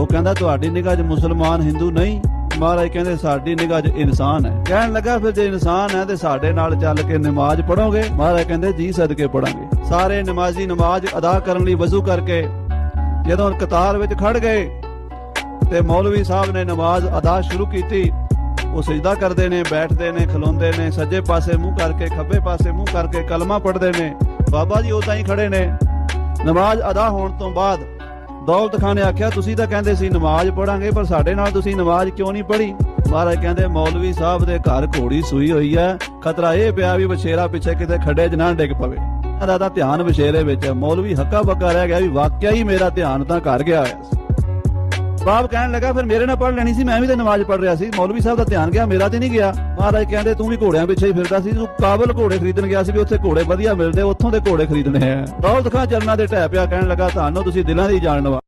ਉਹ ਕਹਿੰਦਾ, ਤੁਹਾਡੀ ਨਿਗਾਹ 'ਚ ਮੁਸਲਮਾਨ, ਹਿੰਦੂ ਨਹੀਂ। ਮਹਾਰਾਜ ਕਹਿੰਦੇ, ਸਾਡੀ ਨਿਗਾਹ 'ਚ ਇਨਸਾਨ ਹੈ। ਕਹਿਣ ਲੱਗਾ, ਫਿਰ ਜੇ ਇਨਸਾਨ ਹੈ ਤੇ ਸਾਡੇ ਨਾਲ ਚੱਲ ਕੇ ਨਮਾਜ਼ ਪੜੋਗੇ ਮਹਾਰਾਜ ਕਹਿੰਦੇ, ਜੀ, ਸਦਕੇ ਪੜਾਂਗੇ ਸਾਰੇ ਨਮਾਜ਼ੀ ਨਮਾਜ਼ ਅਦਾ ਕਰਨ ਲਈ ਵਜ਼ੂ ਕਰਕੇ ਜਦੋਂ ਕਤਾਰ ਵਿੱਚ ਖੜ ਗਏ ਤੇ ਮੌਲਵੀ ਸਾਹਿਬ ਨੇ ਨਮਾਜ਼ ਅਦਾ ਸ਼ੁਰੂ ਕੀਤੀ, ਉਹ ਸਜਦਾ ਕਰਦੇ ਨੇ, ਬੈਠਦੇ ਨੇ, ਖਲੋਂਦੇ ਨੇ, ਸੱਜੇ ਪਾਸੇ ਮੂੰਹ ਕਰਕੇ, ਖੱਬੇ ਪਾਸੇ ਮੂੰਹ ਕਰਕੇ ਕਲਮਾ ਪੜ੍ਹਦੇ ਨੇ। ਬਾਬਾ ਜੀ ਉਦਾਂ ਹੀ ਖੜੇ ਨੇ। ਨਮਾਜ਼ ਅਦਾ ਹੋਣ ਤੋਂ ਬਾਅਦ ਦੌਲਤ ਖਾਨ ਨੇ ਆਖਿਆ, ਤੁਸੀਂ ਤਾਂ ਕਹਿੰਦੇ ਸੀ ਨਮਾਜ਼ ਪੜਾਂਗੇ ਪਰ ਸਾਡੇ ਨਾਲ ਤੁਸੀਂ ਨਮਾਜ਼ ਕਿਉਂ ਨਹੀਂ ਪੜ੍ਹੀ? ਮਹਾਰਾਜ ਕਹਿੰਦੇ, ਮੌਲਵੀ ਸਾਹਿਬ ਦੇ ਘਰ ਘੋੜੀ ਸੂਈ ਹੋਈ ਹੈ। ਖਤਰਾ ਇਹ ਪਿਆ ਵੀ ਬਛੇਰਾ ਪਿੱਛੇ ਕਿਤੇ ਖੱਡੇ 'ਚ ਨਾ ਡਿੱਗ ਪਵੇ। ਇਹਦਾ ਧਿਆਨ ਬਛੇਰੇ ਵਿੱਚ ਮੌਲਵੀ ਹੱਕਾ ਬੱਕਾ ਰਹਿ ਗਿਆ ਵੀ ਵਾਕਿਆ ਹੀ ਮੇਰਾ ਧਿਆਨ ਤਾਂ ਘਰ ਗਿਆ ਹੋਇਆ ਬਾਪ ਕਹਿਣ ਲੱਗਾ, ਫਿਰ ਮੇਰੇ ਨਾਲ ਪੜ ਲੈਣੀ ਸੀ, ਮੈਂ ਵੀ ਤਾਂ ਨਮਾਜ਼ ਪੜ ਰਿਹਾ ਸੀ। ਮੌਲਵੀ ਸਾਹਿਬ ਦਾ ਧਿਆਨ ਗਿਆ, ਮੇਰਾ ਤੇ ਨਹੀਂ ਗਿਆ। ਮਹਾਰਾਜ ਕਹਿੰਦੇ, ਤੂੰ ਵੀ ਘੋੜਿਆਂ ਪਿੱਛੇ ਹੀ ਫਿਰਦਾ ਸੀ, ਤੂੰ ਕਾਬਲ ਘੋੜੇ ਖਰੀਦਣ ਗਿਆ ਸੀ ਵੀ ਉੱਥੇ ਘੋੜੇ ਵਧੀਆ ਮਿਲਦੇ, ਉੱਥੋਂ ਦੇ ਘੋੜੇ ਖਰੀਦਣੇ ਆ। ਦੌਲਤ ਖਾਂ ਚਰਨਾਂ ਦੇ ਢਹਿ ਪਿਆ, ਕਹਿਣ ਲੱਗਾ ਤੁਹਾਨੂੰ ਤੁਸੀਂ ਦਿਲਾਂ ਦੀ ਜਾਣਨ ਵਾ